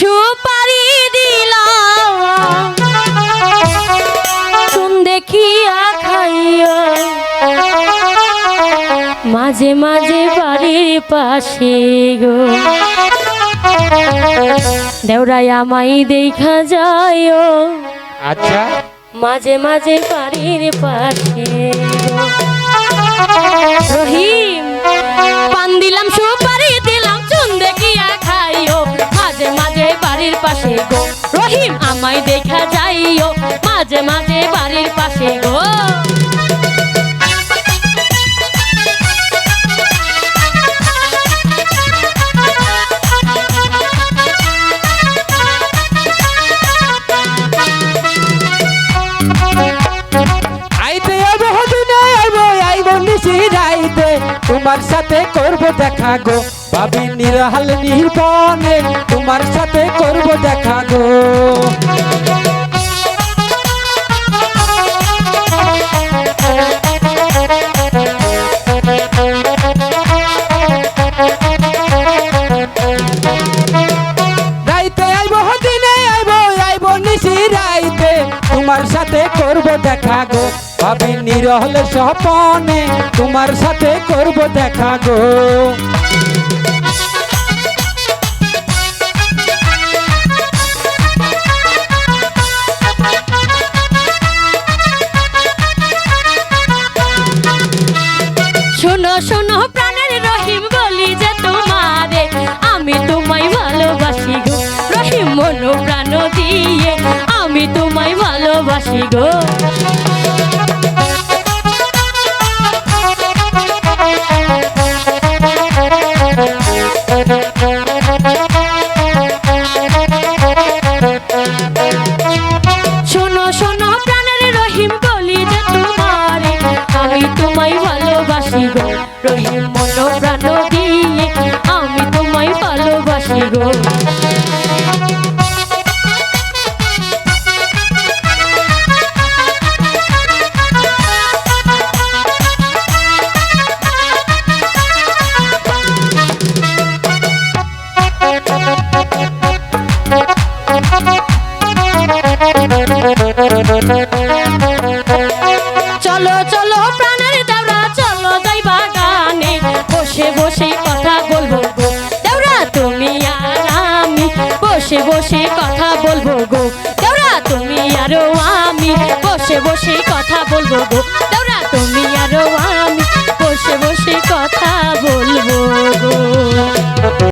সুপারি দিলাম। চুন দেখিয়া খাইয়া মাঝে মাঝে বাড়ির পাশে গো। দেওরাই আমাই দেখা যায় আচ্ছা। মাঝে মাঝে বাড়ির পাশে গো। গো। রহিম আমায় দেখা যাইও। মাঝে মাঝে বাড়ির পাশে গো। তোমার সাথে করব দেখা গো। ভাবি নিরহাল নির্বনে তোমার সাথে করব দেখা গো। তোমার সাথে করব দেখা গো। ভাবি নিরহল স্বপনে তোমার সাথে করব দেখা গো। শোনো শোনো, প্রাণের রহিম বলি যে তোমারে, আমি তোমায় ভালোবাসি গো। রহিম মন প্রাণ দিয়ে, আমি তোমায় ভালোবাসি গো। ভালোবাসি গো রহিম মন প্রাণ দিয়ে আমি তোমায় ভালোবাসি গো। চলো চলো। বসে বসে কথা বলব গো। দেওরা তুমি আরও আমি। বসে বসে কথা বলব গো।